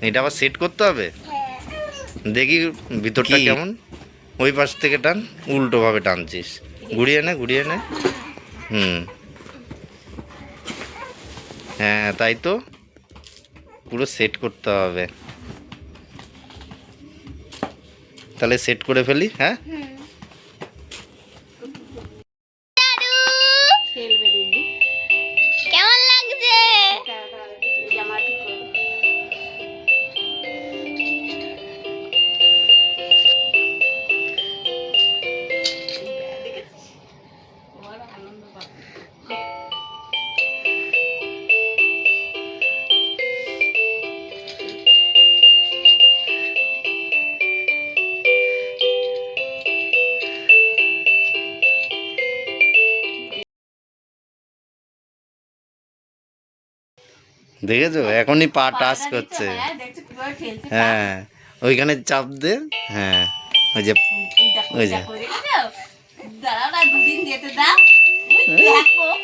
এটা আবার সেট করতে হবে? দেখি ভিতরটা কেমন। ওই পাশ থেকে টান উল্টোভাবে টানছিস। ঘুরিয়ে নে ঘুরিয়ে নে। হুম। হ্যাঁ তাই তো। পুরো সেট করতে হবে। তাহলে সেট করে ফেলি হ্যাঁ? দেখেছ? এখনই পা টাচ করছে। হয়? হ্যাঁ ওইখানে চাপ দে হ্যাঁ ওই যে ওই যে।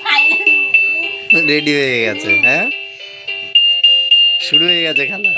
final। রেডি হয়ে গেছে হ্যাঁ? শুরু হয়ে গেছে খেলা।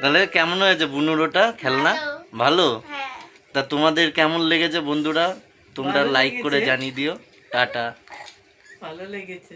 তাহলে কেমন হয়েছে বুনুরোটা খেলনা? ভালো। হ্যাঁ। তা তোমাদের কেমন লেগেছে বন্ধুরা? তোমরা লাইক করে জানিয়ে দিও। টাটা। ভালো লেগেছে।